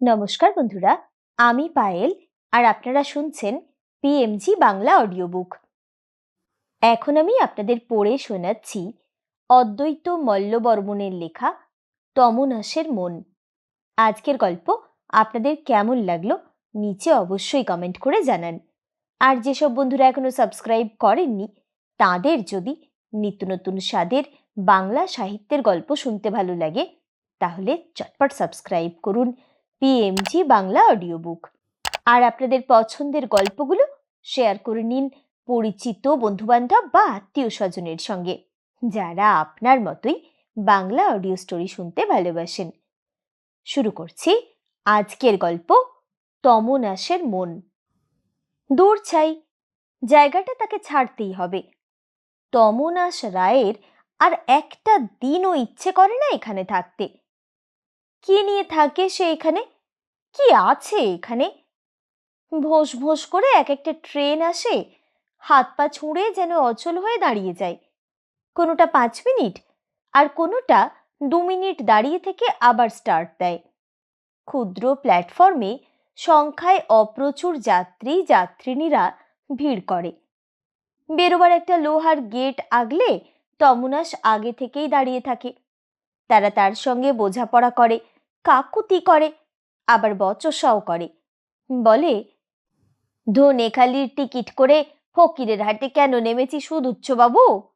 নমস্কার বন্ধুরা, আমি পায়েল আর আপনারা শুনছেন পিএমজি বাংলা অডিও বুক এখন আমি আপনাদের পড়ে শোনাচ্ছি অদ্বৈত মল্লবর্মণের লেখা তমনাসের মন। আজকের গল্প আপনাদের কেমন লাগল নিচে অবশ্যই কমেন্ট করে জানান। আর যেসব বন্ধুরা এখনও সাবস্ক্রাইব করেননি, তাদের যদি নিত্য নতুন স্বাদের বাংলা সাহিত্যের গল্প শুনতে ভালো লাগে, তাহলে চটপট সাবস্ক্রাইব করুন। পিএমজি বাংলা অডিও বুক আর আপনাদের পছন্দের গল্পগুলো শেয়ার করে নিন পরিচিত বন্ধুবান্ধব বা আত্মীয় স্বজনের সঙ্গে, যারা আপনার মতোই বাংলা অডিও স্টোরি শুনতে ভালোবাসেন। শুরু করছি আজকের গল্প তমনাশের মন। দূর চাই জায়গাটা তাকে ছাড়তেই হবে। তমনাশ রায়ের আর একটা দিনও ইচ্ছে করে না এখানে থাকতে। কি নিয়ে থাকে সে এখানে? কি আছে এখানে? ভোস ভোস করে এক একটা ট্রেন আসে, হাত পা ছুঁড়ে যেন অচল হয়ে দাঁড়িয়ে যায়। কোনোটা পাঁচ মিনিট, আর কোনোটা দু মিনিট দাঁড়িয়ে থেকে আবার স্টার্ট দেয়। ক্ষুদ্র প্ল্যাটফর্মে সংখ্যায় অপ্রচুর যাত্রী যাত্রিনীরা ভিড় করে। বেরোবার একটা লোহার গেট আগলে তমনাস আগে থেকেই দাঁড়িয়ে থাকে। তারা তার সঙ্গে বোঝাপড়া করে। কাকুতি করে, আবার বচসাও করে। বলে ধনেখালির টিকিট করে ফকিরের হাটে কেন নেমেছি সুদুচ্ছ বাবু?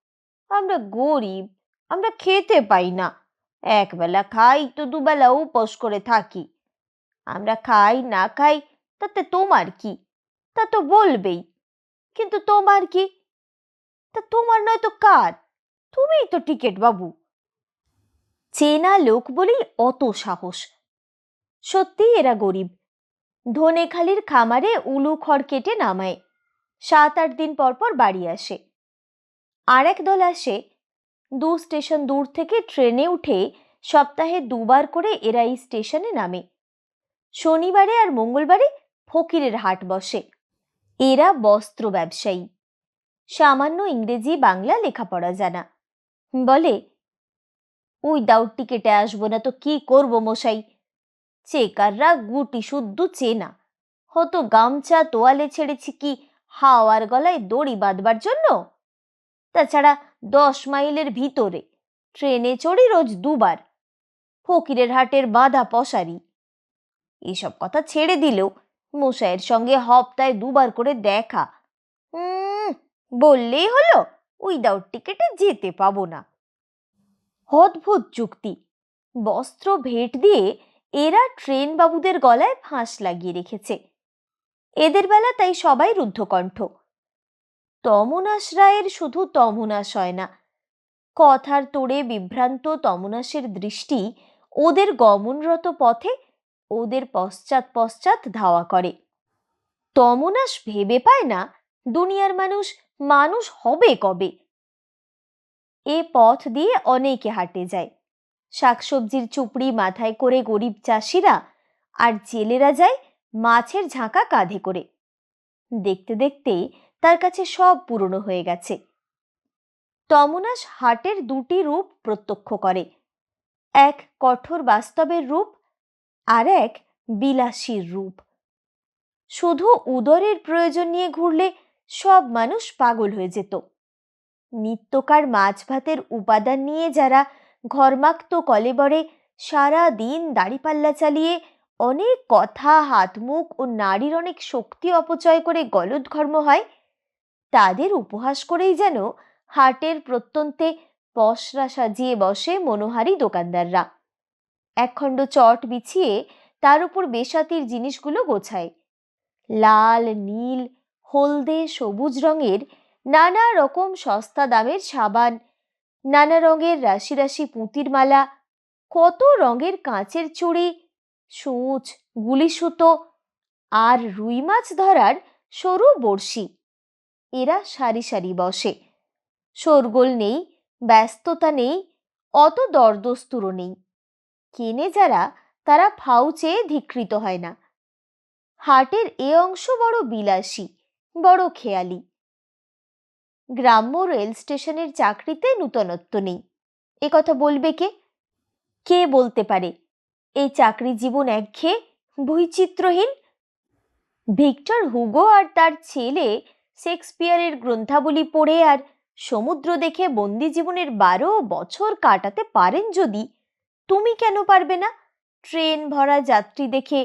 আমরা গরিব, আমরা খেতে পাই না। একবেলা খাই তো দুবেলা উপোস করে থাকি। আমরা খাই না খাই, তাতে তোমার কি? তা তো বলবেই। কিন্তু তোমার কি? তা তোমার নয় তো কার? তুমিই তো টিকিট বাবু। চেনা লোক বলেই অত সাহস। সত্যি এরা গরিব। ধনেখালির খামারে উলু খড় কেটে নামায়। সাত আট দিন পর পর বাড়ি আসে। আর এক দল আসে। দু স্টেশন দূর থেকে ট্রেনে উঠে সপ্তাহে দুবার করে এরা এই স্টেশনে নামে। শনিবারে আর মঙ্গলবারে ফকিরের হাট বসে। এরা বস্ত্র ব্যবসায়ী। সামান্য ইংরেজি বাংলা লেখাপড়া জানা। বলে উইদাউট টিকেটে আসব না তো কি করব মশাই? চেকাররা গুটি শুদ্ধ চেনা। হতো গামছা তোয়ালে ছেড়েছি কি হাওয়ার গলায় দড়ি বাঁধবার জন্য? তাছাড়া দশ মাইলের ভিতরে ট্রেনে চড়ি রোজ দুবার। ফকিরের হাটের বাঁধা পশারি। এসব কথা ছেড়ে দিলেও মশাইয়ের সঙ্গে হপ্তায় দুবার করে দেখা। বললেই হলো উইদাউট টিকেটে যেতে পাবো না। অদ্ভুত যুক্তি। বস্ত্র ভেট দিয়ে এরা ট্রেন বাবুদের গলায় ফাঁস লাগিয়ে রেখেছে। এদের বেলা তাই সবাই রুদ্ধকণ্ঠ। তমনাস রায়ের শুধু তমনাস হয় না। কথার তোড়ে বিভ্রান্ত তমনাসের দৃষ্টি ওদের গমনরত পথে ওদের পশ্চাৎ পশ্চাৎ ধাওয়া করে। তমনাস ভেবে পায় না, দুনিয়ার মানুষ মানুষ হবে কবে? এ পথ দিয়ে অনেকে হাঁটে যায়। শাকসবজির চুপড়ি মাথায় করে গরিব চাষিরা আর জেলেরা যায় মাছের ঝাঁকা কাঁধে করে। দেখতে দেখতে তার কাছে সব পুরনো হয়ে গেছে। তমনাস হাটের দুটি রূপ প্রত্যক্ষ করে। এক কঠোর বাস্তবের রূপ আর এক বিলাসীর রূপ। শুধু উদরের প্রয়োজন নিয়ে ঘুরলে সব মানুষ পাগল হয়ে যেত। নিত্যকার মাছ ভাতের উপাদান নিয়ে যারা ঘরমাক্ত কলেবরে সারা দিন দাড়িপাল্লা চালিয়ে অনেক কথা হাত মুখ ও নারীর অনেক শক্তি অপচয় করে গলদঘর্ম হয়, তাদের উপহাস করেই যেন হাটের প্রত্যন্তে পসরা সাজিয়ে বসে মনোহারি দোকানদাররা। একখণ্ড চট বিছিয়ে তার উপর বেসাতির জিনিসগুলো গোছায়। লাল, নীল, হলদে, সবুজ রঙের নানা রকম সস্তা দামের সাবান, নানা রঙের রাশি রাশি পুঁতির মালা, কত রঙের কাঁচের চুড়ি, সূচ, গুলি সুতো আর রুই মাছ ধরার সরু বড়শি। এরা সারি সারি বসে। শোরগোল নেই, ব্যস্ততা নেই, অত দরদস্তুরও নেই। কেনে যারা, তারা ফাউ চেয়ে ধিকৃত হয় না। হাটের এ অংশ বড় বিলাসী, বড় খেয়ালি। গ্রাম্য রেল স্টেশনের চাকরিতে নূতনত্ব নেই। এ কথা বলবে কে? কে বলতে পারে? এই চাকরি জীবন একঘেয়ে, বৈচিত্র্যহীন? ভিক্টর হুগো আর তার ছেলে শেক্সপিয়ারের গ্রন্থাবলী পড়ে আর সমুদ্র দেখে বন্দি জীবনের বারো বছর কাটাতে পারেন যদি, তুমি কেন পারবে না? ট্রেন ভরা যাত্রী দেখে,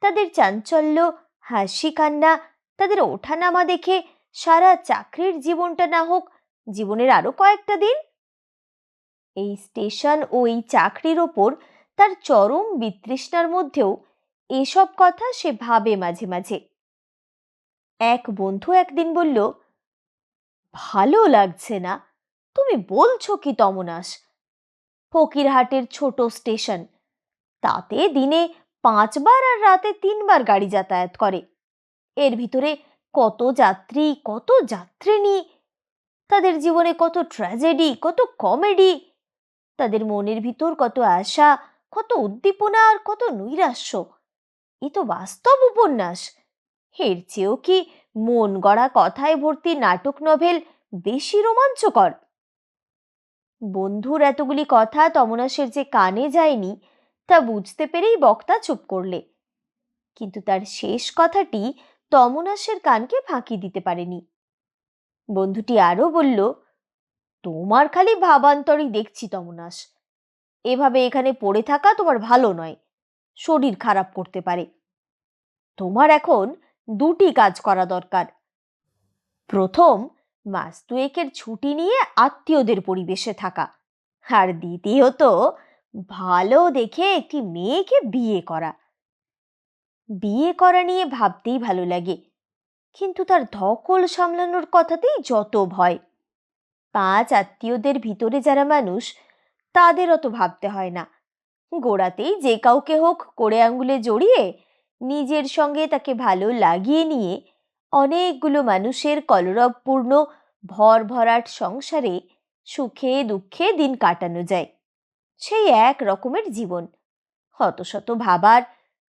তাদের চাঞ্চল্য হাসি কান্না তাদের ওঠানামা দেখে সারা চাকরির জীবনটা না হোক, জীবনের আরও কয়েকটা দিন। এই স্টেশন ও এই চাকরির ওপর তার চরম বিতৃষ্ণার মধ্যেও এসব কথা সে ভাবে মাঝে মাঝে। এক বন্ধু একদিন বলল, ভালো লাগছে না, তুমি বলছো কি তমনাস ফকিরহাটের ছোট স্টেশন, তাতে দিনে পাঁচবার আর রাতে তিনবার গাড়ি যাতায়াত করে। এর ভিতরে কত যাত্রী, কত যাত্রিনী তাদের জীবনে কত ট্র্যাজেডি কত কমেডি তাদের মনের ভিতর কত আশা, কত উদ্দীপনা আর কত নৈরাশ্য। এ তো বাস্তব উপন্যাস। এর চেয়েও কি মন গড়া কথায় ভর্তি নাটক নভেল বেশি রোমাঞ্চকর? বন্ধুর এতগুলি কথা তমনাসের যে কানে যায়নি, তা বুঝতে পেরেই বক্তা চুপ করলে। কিন্তু তার শেষ কথাটি তমনাসের কানকে ফাঁকি দিতে পারেনি। বন্ধুটি আরও বলল, তোমার খালি ভাবান্তরই দেখছি, তমনাস। এভাবে এখানে পড়ে থাকা তোমার ভালো নয়, শরীর খারাপ করতে পারে। তোমার এখন দুটি কাজ করা দরকার। প্রথম মাস দুয়েকের ছুটি নিয়ে আত্মীয়দের পরিবেশে থাকা। আর দ্বিতীয়ত, ভালো দেখে একটি মেয়েকে বিয়ে করা। বিয়ে করা নিয়ে ভাবতেই ভালো লাগে। কিন্তু তার ধকল সামলানোর কথাতেই যত ভয়। পাঁচ আত্মীয়দের ভিতরে যারা মানুষ, তাদের অত ভাবতে হয় না। গোড়াতেই যে কাউকে হোক কোড়ে আঙ্গুলে জড়িয়ে নিজের সঙ্গে তাকে ভালো লাগিয়ে নিয়ে অনেকগুলো মানুষের কলরবপূর্ণ ভর ভরাট সংসারে সুখে দুঃখে দিন কাটানো যায়। সেই এক রকমের জীবন। অত শত ভাবার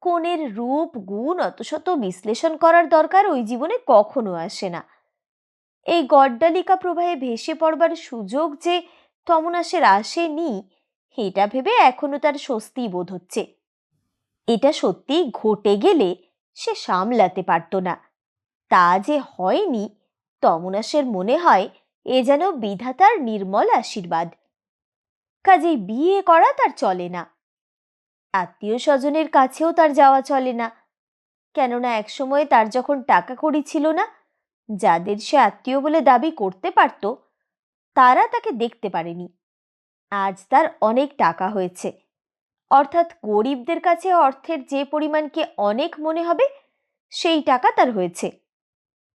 কোনের রূপ, গুণ অত শত বিশ্লেষণ করার দরকার ওই জীবনে কখনো আসে না। এই গড্ডালিকা প্রবাহে ভেসে পড়বার সুযোগ যে তমনাসের আসেনি, এটা ভেবে এখনও তার স্বস্তি বোধ হচ্ছে। এটা সত্যি ঘটে গেলে সে সামলাতে পারত না। তা যে হয়নি, তমনাসের মনে হয় এ যেন বিধাতার নির্মল আশীর্বাদ। কাজেই বিয়ে করা তার চলে না। আত্মীয় স্বজনের কাছেও তার যাওয়া চলে না। কেননা একসময় তার যখন টাকা কড়ি ছিল না, যাদের সে আত্মীয় বলে দাবি করতে পারত, তারা তাকে দেখতে পারেনি। আজ তার অনেক টাকা হয়েছে। অর্থাৎ গরিবদের কাছে অর্থের যে পরিমাণকে অনেক মনে হবে, সেই টাকা তার হয়েছে।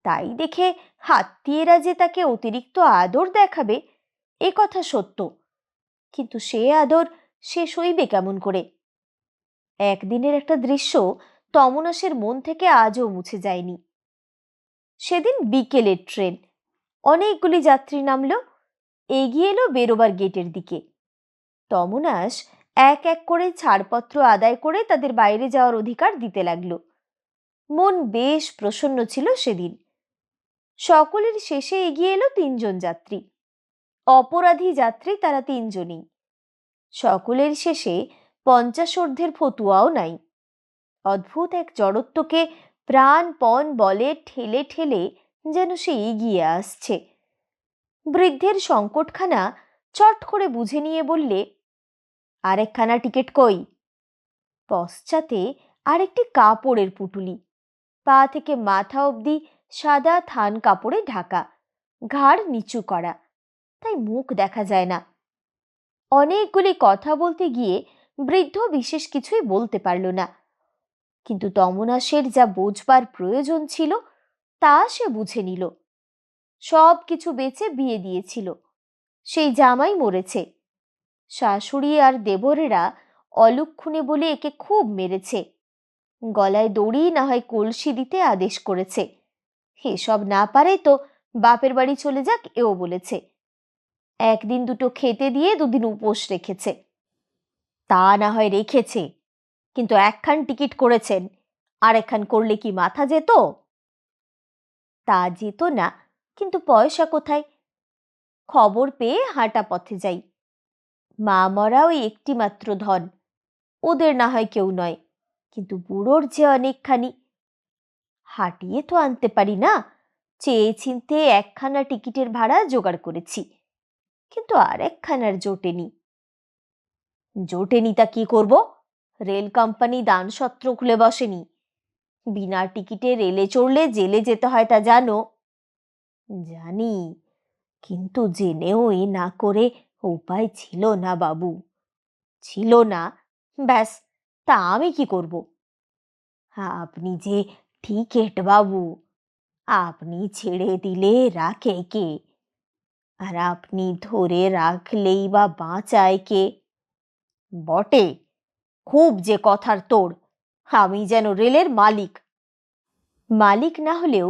তাই দেখে হাত্তিয়েরা যে তাকে অতিরিক্ত আদর দেখাবে, এ কথা সত্য। কিন্তু সে আদর সে সইবে কেমন করে? একদিনের একটা দৃশ্য তমনাসের মন থেকে আজও মুছে যায়নি। সেদিন বিকেলের ট্রেন। অনেকগুলি যাত্রী নামল। এগিয়ে এলো বেরোবার গেটের দিকে। তমনাস এক এক করে ছাড়পত্র আদায় করে তাদের বাইরে যাওয়ার অধিকার দিতে লাগল। মন বেশ প্রসন্ন ছিল সেদিন। সকলের শেষে এগিয়ে এলো তিনজন যাত্রী। অপরাধী যাত্রী তারা তিনজনই। সকলের শেষে পঞ্চাশোর্ধের ফতুয়াও নাই। অদ্ভুত এক জড়ত্বকে প্রাণপণ বলে ঠেলে ঠেলে যেন সে এগিয়ে আসছে। বৃদ্ধের সংকটখানা চট করে বুঝে নিয়ে বললে, আরেকখানা টিকিট কই? পশ্চাতে আরেকটি কাপড়ের পুটুলি, পা থেকে মাথা অবধি সাদা থান কাপড়ে ঢাকা, ঘাড় নিচু করা, তাই মুখ দেখা যায় না। অনেকগুলি কথা বলতে গিয়ে বৃদ্ধ বিশেষ কিছুই বলতে পারল না। কিন্তু তমনাসের যা বোঝবার প্রয়োজন ছিল, তা সে বুঝে নিল। সব কিছু বেচে বিয়ে দিয়েছিল। সেই জামাই মরেছে। শাশুড়ি আর দেবরেরা অলক্ষণে বলে একে খুব মেরেছে। গলায় দড়ি, না হয় কলসি দিতে আদেশ করেছে। এসব না পারে তো বাপের বাড়ি চলে যাক, এও বলেছে। একদিন দুটো খেতে দিয়ে দুদিন উপোস রেখেছে। তা না হয় রেখেছে। কিন্তু একখান টিকিট করেছেন আর একখান করলে কি মাথা যেত? তা যেত না, কিন্তু পয়সা কোথায়? খবর পেয়ে হাঁটা পথে যাই। মা মরা ওই একটি মাত্র ধন, ওদের না হয় কেউ নয়, কিন্তু বুড়োর যে অনেকখানি। হাঁটিয়ে তো আনতে পারি না, চেয়ে চিনতে একখানা টিকিটের ভাড়া জোগাড় করেছি, কিন্তু আর একখানার জোটেনি জোটেনি তা কি করব? রেল কোম্পানি দানসত্র খুলে বসেনি। বিনা টিকিটে রেলে চড়লে জেলে যেতে হয় তা জানো? জানি, কিন্তু জেনেও এ না করে উপায় ছিল না, বাবু। ছিল না, ব্যাস, তা আমি কি করব? আপনি যে টিকেট, বাবু, আপনি ছেড়ে দিলে রাখে কে? আর আপনি ধরে রাখলেই বা বাঁচায় কে? বটে। খুব যে কথার তোড়, আমি যেন রেলের মালিক। মালিক না হলেও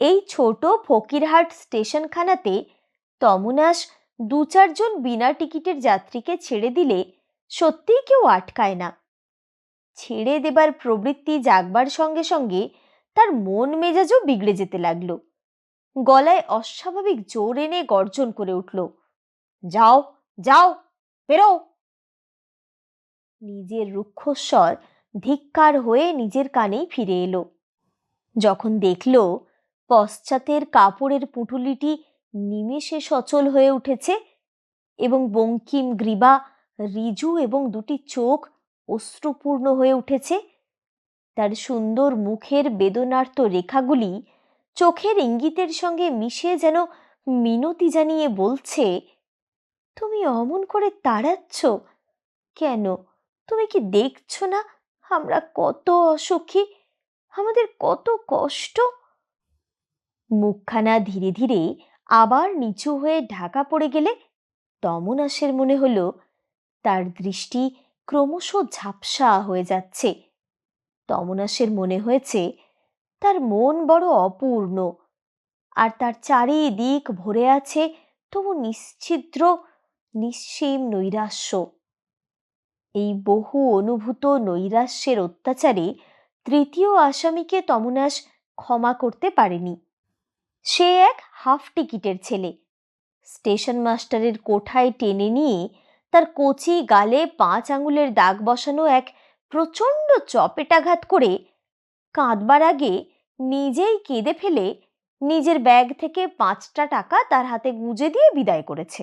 এই ছোট ফকিরহাট স্টেশনখানাতে তমুনাস দু চারজন বিনা টিকিটের যাত্রীকে ছেড়ে দিলে সত্যিই কেউ আটকায় না। ছেড়ে দেবার প্রবৃত্তি জাগবার সঙ্গে সঙ্গে তার মন মেজাজও বিগড়ে যেতে লাগল। গলায় অস্বাভাবিক জোর এনে গর্জন করে উঠল, যাও যাও, বেরো! নিজের রুক্ষস্বর ধিক্কার হয়ে নিজের কানেই ফিরে এলো। যখন দেখল পশ্চাতের কাপড়ের পুঁটুলিটি নিমেষে সচল হয়ে উঠেছে এবং বঙ্কিম গ্রীবা, রিজু এবং দুটি চোখ অশ্রুপূর্ণ হয়ে উঠেছে, তার সুন্দর মুখের বেদনার্ত রেখাগুলি চোখের ইঙ্গিতের সঙ্গে মিশে যেন মিনতি জানিয়ে বলছে, তুমি অমন করে তাড়াচ্ছ কেন? তুমি কি দেখছ না? আমরা কত অসুখী, আমাদের কত কষ্ট। মুখখানা ধীরে ধীরে আবার নিচু হয়ে ঢাকা পড়ে গেলে তমনাসের মনে হলো, তার দৃষ্টি ক্রমশ ঝাপসা হয়ে যাচ্ছে। তমনাসের মনে হয়েছে, তার মন বড় অপূর্ণ, আর তার চারিদিক ভরে আছে তবু নিশ্ছিদ্র, নিঃসীম নৈরাশ্য। এই বহু অনুভূত নৈরাশ্যের অত্যাচারে তৃতীয় আসামিকে তমনাস ক্ষমা করতে পারেনি। সে এক হাফ টিকিটের ছেলে। স্টেশন মাস্টারের কোঠায় টেনে নিয়ে তার কচি গালে পাঁচ আঙুলের দাগ বসানো এক প্রচণ্ড চপেটাঘাত করে কাঁদবার আগে নিজেই কেঁদে ফেলে নিজের ব্যাগ থেকে পাঁচটা টাকা তার হাতে গুঁজে দিয়ে বিদায় করেছে।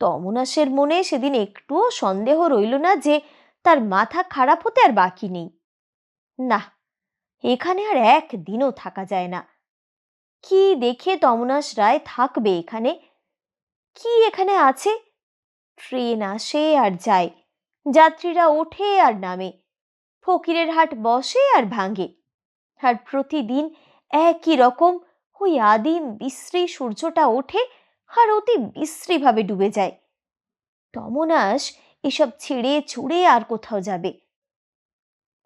তমনাসের মনে সেদিন একটুও সন্দেহ রইল না যে তার মাথা খারাপ হতে আর বাকি নেই। না, এখানে আর একদিনও থাকা যায় না। কি দেখে তমনাস রায় থাকবে এখানে? কি এখানে আছে? ট্রেন আসে আর যায়, যাত্রীরা ওঠে আর নামে, ফকিরের হাট বসে আর ভাঙে, আর প্রতিদিন একই রকম, ওই আদিম বিশ্রী সূর্যটা ওঠে আর অতি বিশ্রীভাবে ডুবে যায়। তমনাস এসব ছেড়ে ছুড়ে আর কোথাও যাবে।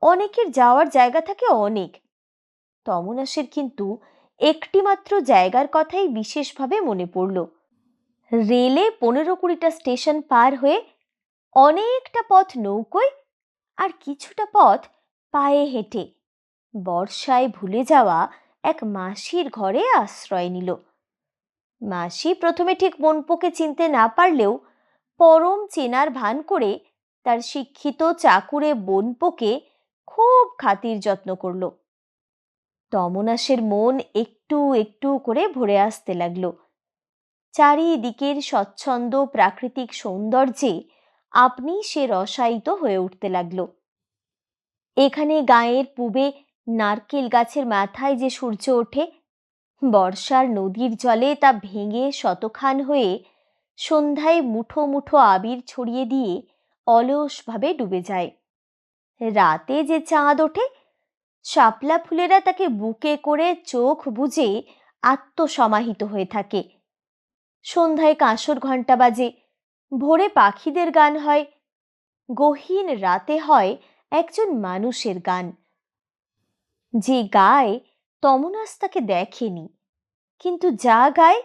অনেকের যাওয়ার জায়গা থাকে অনেক। তমনাসের কিন্তু একটি মাত্র জায়গার কথাই বিশেষভাবে মনে পড়ল। রেলে পনেরো কুড়িটা স্টেশন পার হয়ে অনেকটা পথ নৌকোয় আর কিছুটা পথ পায়ে হেঁটে। বর্ষায় ভুলে যাওয়া এক মাসির ঘরে আশ্রয় নিল। মাসি প্রথমে ঠিক মনপোকে চিনতে না পারলেও পরম চেনার ভান করে তার শিক্ষিত চাকুরে বোনপোকে খুব খাতির যত্ন করল। তমনাসের মন একটু একটু করে ভরে আসতে লাগল। চারিদিকের স্বচ্ছন্দ প্রাকৃতিক সৌন্দর্যে আপনি সে রসায়িত হয়ে উঠতে লাগল। এখানে গায়ের পূবে নারকেল গাছের মাথায় যে সূর্য ওঠে বর্ষার নদীর জলে তা ভেঙে শতখান হয়ে সন্ধ্যায় মুঠো মুঠো আবির ছড়িয়ে দিয়ে অলসভাবে ডুবে যায়। রাতে যে চাঁদ ওঠে, শাপলা ফুলেরা তাকে বুকে করে চোখ বুঝে আত্মসমাহিত হয়ে থাকে। সন্ধ্যায় কাঁসর ঘণ্টা বাজে, ভোরে পাখিদের গান হয়, গহীন রাতে হয় একজন মানুষের গান। যে গায় তমনাস তাকে দেখেনি। কিন্তু যা গায়,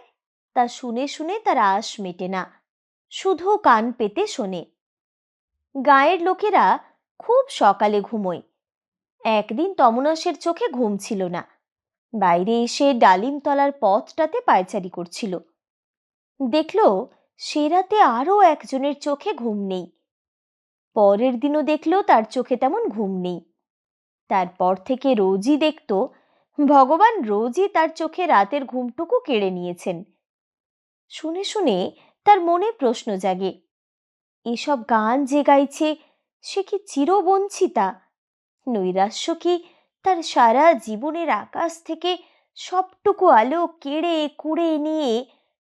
তা শুনে শুনে তার আশ মেটে না। শুধু কান পেতে শোনে। গায়ের লোকেরা খুব সকালে ঘুমোয়। একদিন তমনাসের চোখে ঘুম ছিল না। বাইরে এসে ডালিমতলার পথটাতে পায়চারি করছিল। দেখল, সে রাতে আরও একজনের চোখে ঘুম নেই। পরের দিনও দেখল, তার চোখে তেমন ঘুম নেই। তারপর থেকে রোজই দেখত ভগবান রোজই তার চোখে রাতের ঘুমটুকু কেড়ে নিয়েছেন। শুনে শুনে তার মনে প্রশ্ন জাগে, এসব গান যে গাইছে, সে কি চিরবঞ্চিতা? নৈরাশ্য কি তার সারা জীবনের আকাশ থেকে সবটুকু আলো কেড়ে কুড়ে নিয়ে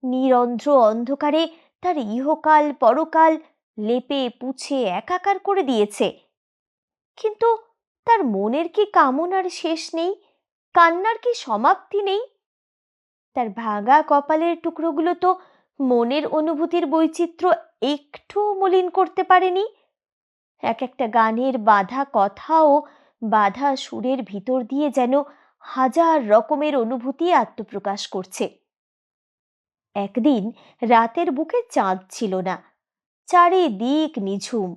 নিরন্ধ্র অন্ধকারে তার ইহকাল পরকাল লেপে পুছে একাকার করে দিয়েছে? কিন্তু তার মনের কি কামনার শেষ নেই? কান্নার কি সমাপ্তি নেই? তার ভাঙা কপালের টুকরোগুলো তো মনের অনুভূতির বৈচিত্র্য একটু মলিন করতে পারেনি। এক একটা গানের বাধা কথা ও বাধা সুরের ভিতর দিয়ে যেন হাজার রকমের অনুভূতি আত্মপ্রকাশ করছে। একদিন রাতের বুকে চাঁদ ছিল না, চারিদিক নিঝুম।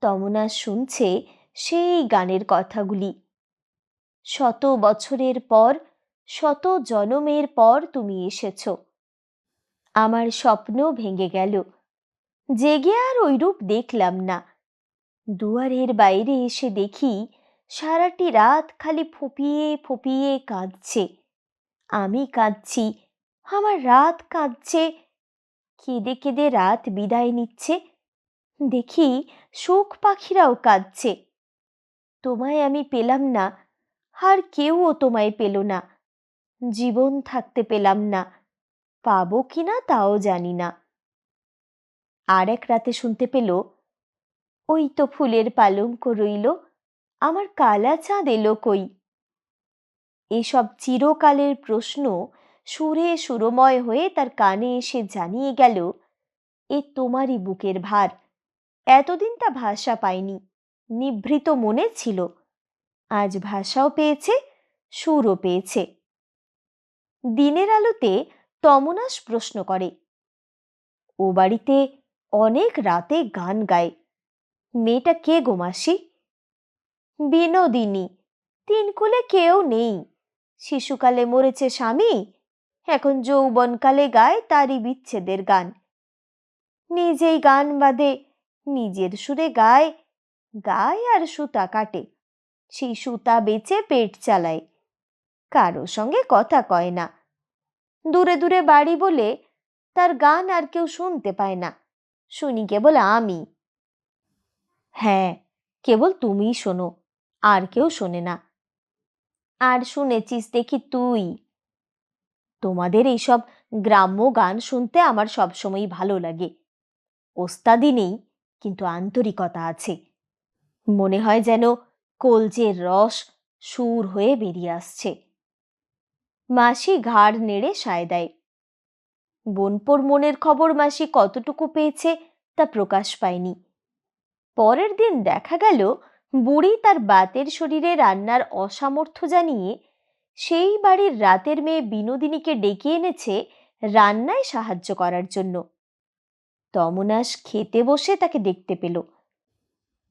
তমনা শুনছে সেই গানের কথাগুলি। শত বছরের পর, শত জনমের পর তুমি এসেছ। আমার স্বপ্ন ভেঙে গেল। জেগে আর ওই রূপ দেখলাম না। দুয়ারের বাইরে এসে দেখি, সারাটি রাত খালি ফুপিয়ে ফুপিয়ে কাঁদছে। আমি কাঁদছি, আমার রাত কাঁদছে। কেঁদে কেঁদে রাত বিদায় নিচ্ছে। দেখি শোক পাখিরাও কাঁদছে। তোমায় আমি পেলাম না আর কেউও তোমায় পেল না। জীবন থাকতে পেলাম না। পাবো কিনা তাও জানি না। আর এক রাতে শুনতে পেল, ওই তো ফুলের পালঙ্ক রইল, আমার কালা চাঁদ এলো কই? এসব চিরকালের প্রশ্ন সুরে সুরময় হয়ে তার কানে এসে জানিয়ে গেল, এ তোমারই বুকের ভার। এতদিন তা ভাষা পায়নি নিভৃত মনে ছিল। আজ ভাষাও পেয়েছে, সুরও পেয়েছে। দিনের আলোতে তমনাস প্রশ্ন করে, ও বাড়িতে অনেক রাতে গান গায়, মেয়েটা কে গোমাসি বিনোদিনী, তিন কুলে কেউ নেই, শিশুকালে মরেছে স্বামী, এখন যৌবনকালে গায় তারই বিচ্ছেদের গান। নিজেই গান বাদে নিজের সুরে গায় গায় আর সুতা কাটে। সেই সুতা বেচে পেট চালায়। কারও সঙ্গে কথা কয় না। দূরে দূরে বাড়ি বলে তার গান আর কেউ শুনতে পায় না। শুনি কেবল আমি। হ্যাঁ কেবল তুমিই শোনো, আর কেউ শোনে না। আর শুনেছিস দেখি তুই। তোমাদের এইসব গ্রাম্য গান শুনতে আমার সবসময়ই ভালো লাগে। ওস্তাদি নেই, কিন্তু আন্তরিকতা আছে। মনে হয় যেন কলজের রস সুর হয়ে বেরিয়ে আসছে। মাসি ঘাড় নেড়ে সায় দেয়। বোনপোর মনের খবর মাসি কতটুকু পেয়েছে তা প্রকাশ পায়নি। পরের দিন দেখা গেল, বুড়ি তার বাতের শরীরে রান্নার অসামর্থ্য জানিয়ে সেই বাড়ির রাতের মেয়ে বিনোদিনীকে ডেকে এনেছে রান্নায় সাহায্য করার জন্য। তমনাস খেতে বসে তাকে দেখতে পেল।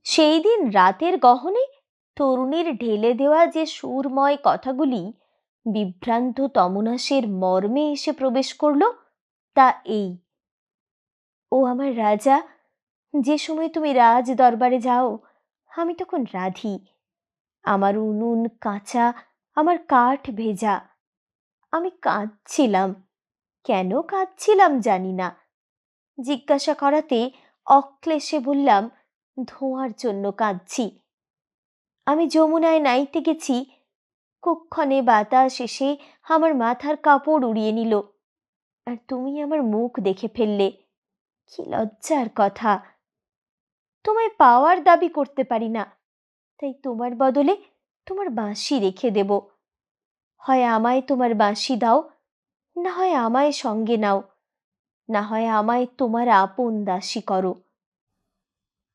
সেই দিন রাতের গহনে তরুণীর ঢেলে দেওয়া যে সুরময় কথাগুলি, বিভ্রান্ত তমনাসের মর্মে এসে প্রবেশ করল, তা এই। ও আমার রাজা, যে সময় তুমি রাজ দরবারে যাও, আমি তখন রাধি। আমার উনুন কাঁচা, আমার কাঠ ভেজা। আমি কাঁদছিলাম। কেন কাঁদছিলাম জানি না। জিজ্ঞাসা করাতে অক্লেশে বললাম, ধোঁয়ার জন্য কাঁদছি। আমি যমুনায় নাইতে গেছি, কুক্ষণে বাতাস এসে আমার মাথার কাপড় উড়িয়ে নিল। আর তুমি আমার মুখ দেখে ফেললে। কি লজ্জার কথা। তোমায় পাওয়ার দাবি করতে পারি না। তাই তোমার বদলে তোমার বাঁশি রেখে দেব। হয় আমায় তোমার বাঁশি দাও, না হয় আমায় সঙ্গে নাও। না হয় আমায় তোমার আপন দাসী করো।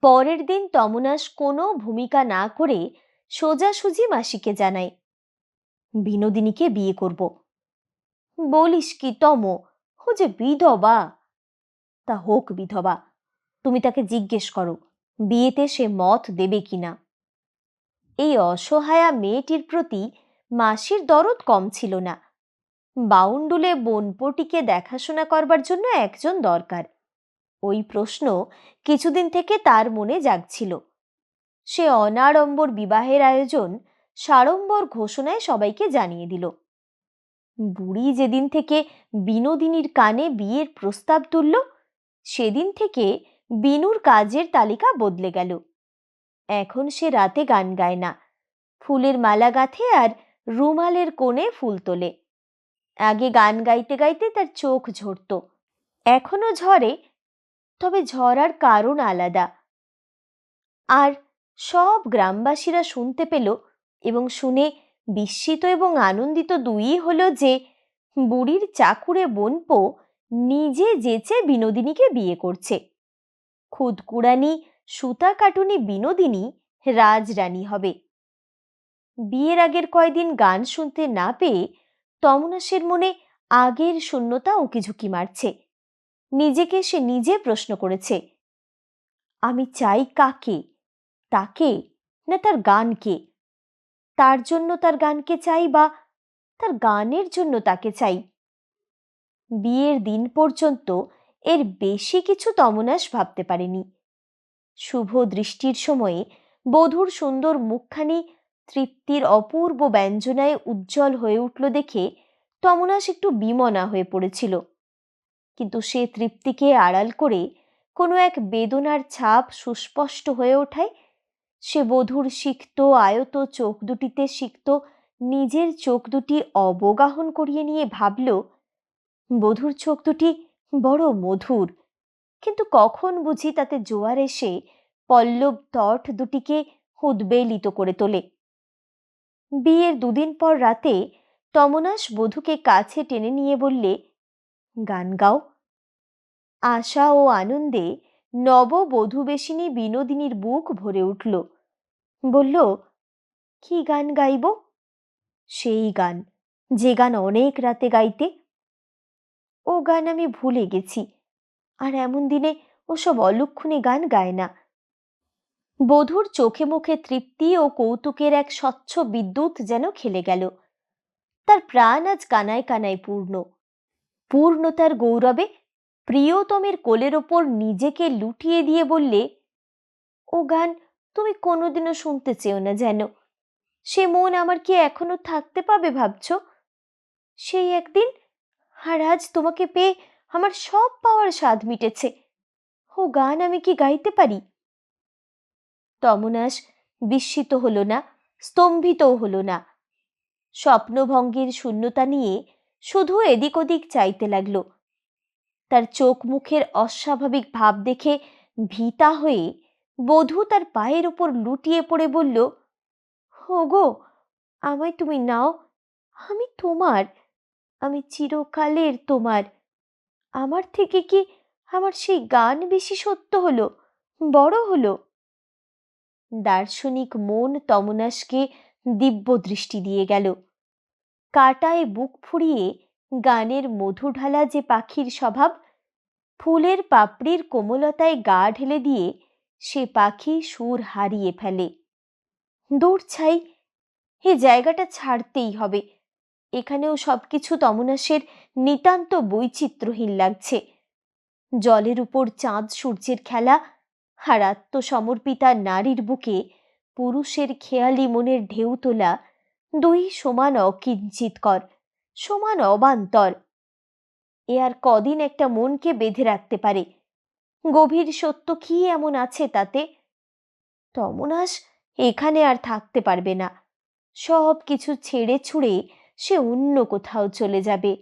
পরের দিন তমনাস কোনো ভূমিকা না করে সোজাসুজি মাসিকে জানায়, বিনোদিনীকে বিয়ে করব। বলিস কি তম, ও যে বিধবা। তা হোক বিধবা, তুমি তাকে জিজ্ঞেস করো, বিয়েতে সে মত দেবে কিনা এই অসহায়া মেয়েটির প্রতি মাসির দরদ কম ছিল না। বাউন্ডুলে বোনপটিকে দেখাশোনা করবার জন্য একজন দরকার। ওই প্রশ্ন কিছুদিন থেকে তার মনে জাগছিল। সে অনাড়ম্বর বিবাহের আয়োজন সাড়ম্বর ঘোষণায় সবাইকে জানিয়ে দিল। বুড়ি যেদিন থেকে বিনোদিনীর কানে বিয়ের প্রস্তাব তুলল, সেদিন থেকে বিনুর কাজের তালিকা বদলে গেল। এখন সে রাতে গান গায় না। ফুলের মালা গাঁথে আর রুমালের কোণে ফুল তোলে। আগে গান গাইতে গাইতে তার চোখ ঝরত। এখনও ঝরে তবে ঝরার কারণ আলাদা। আর সব গ্রামবাসীরা শুনতে পেল এবং শুনে বিস্মিত এবং আনন্দিত দুইই হল যে বুড়ির চাকুরে বোনপো নিজে যেচে বিনোদিনীকে বিয়ে করছে। খুদকুড়ানি সুতা কাটুনি বিনোদিনী রাজরানী হবে। বিয়ের আগের কয়দিন গান শুনতে না পেয়ে তমনাসের মনে আগের শূন্যতা উকিঝুঁকি মারছে। নিজেকে সে নিজে প্রশ্ন করেছে, আমি চাই কাকে? তাকে? না তার গানকে? তার জন্য তার গানকে চাই বা তার গানের জন্য তাকে চাই? বিয়ের দিন পর্যন্ত এর বেশি কিছু তমনাস ভাবতে পারেনি। শুভ দৃষ্টির সময়ে বধূর সুন্দর মুখখানি তৃপ্তির অপূর্ব ব্যঞ্জনায় উজ্জ্বল হয়ে উঠল দেখে তমনাস একটু বিমনা হয়ে পড়েছিল। কিন্তু সে তৃপ্তিকে আড়াল করে কোনো এক বেদনার ছাপ সুস্পষ্ট হয়ে ওঠায়। সে বধূর সিক্ত আয়ত চোখ দুটিতে সিক্ত নিজের চোখ দুটি অবগাহন করিয়ে নিয়ে ভাবল, বধূর চোখ দুটি বড় মধুর। কিন্তু কখন বুঝি তাতে জোয়ার এসে পল্লব তট দুটিকে উদ্বেলিত করে তোলে। বিয়ের দুদিন পর রাতে তমনাস বধূকে কাছে টেনে নিয়ে বললে গান গাও। আশা ও আনন্দে নববধূবেশিনী বিনোদিনীর বুক ভরে উঠল। বলল, কি গান গাইব? সেই গান, যে গান অনেক রাতে গাইতে। ও গান আমি ভুলে গেছি, আর এমন দিনে ওসব অলক্ষণে গান গায় না। বধুর চোখে মুখে তৃপ্তি ও কৌতুকের এক স্বচ্ছ বিদ্যুৎ যেন খেলে গেল। তার প্রাণ আজ কানায় কানায় পূর্ণ। পূর্ণতার গৌরবে প্রিয়তমের কোলের ওপর নিজেকে লুটিয়ে দিয়ে বললে, ও গান, তুমি কোনোদিনও শুনতে চেও না যেন। সে মন আমার কি এখনও থাকতে পাবে ভাবছ? সেই একদিন আর আজ তোমাকে পেয়ে আমার সব পাওয়ার স্বাদ মিটেছে। ও গান আমি কি গাইতে পারি? তমনাস বিস্মিত হলো না, স্তম্ভিতও হলো না। স্বপ্নভঙ্গের শূন্যতা নিয়ে শুধু এদিক ওদিক চাইতে লাগল। তার চোখ মুখের অস্বাভাবিক ভাব দেখে ভীতা হয়ে বধূ তার পায়ের উপর লুটিয়ে পড়ে বলল গো আমায় তুমি নাও, আমি তোমার, আমি চিরকালের তোমার। আমার থেকে কি আমার সেই গান বেশি সত্য হলো, বড় হলো? দার্শনিক মন তমনাসকে দিব্য দৃষ্টি দিয়ে গেল। কাটায় বুক ফুরিয়ে গানের মধু ঢালা যে পাখির স্বভাব, ফুলের পাপড়ির কোমলতায় গা ঢেলে দিয়ে সে পাখি সুর হারিয়ে ফেলে। দূর ছাই, এ জায়গাটা ছাড়তেই হবে। এখানেও সবকিছু তমনাসের নিতান্ত বৈচিত্র্যহীন লাগছে। জলের উপর চাঁদ সূর্যের খেলা আর আত্মসমর্পিতা নারীর বুকে পুরুষের খেয়ালি মনের ঢেউ তোলা দুই সমান অকিঞ্চিতকর সমান অবান্তর। এ আর কদিন একটা মনকে বেঁধে রাখতে পারে। গভীর সত্য কি এমন আছে তাতে? তমনাস এখানে আর থাকতে পারবে না। সব কিছু ছেড়ে ছুঁড়ে সে অন্য কোথাও চলে যাবে।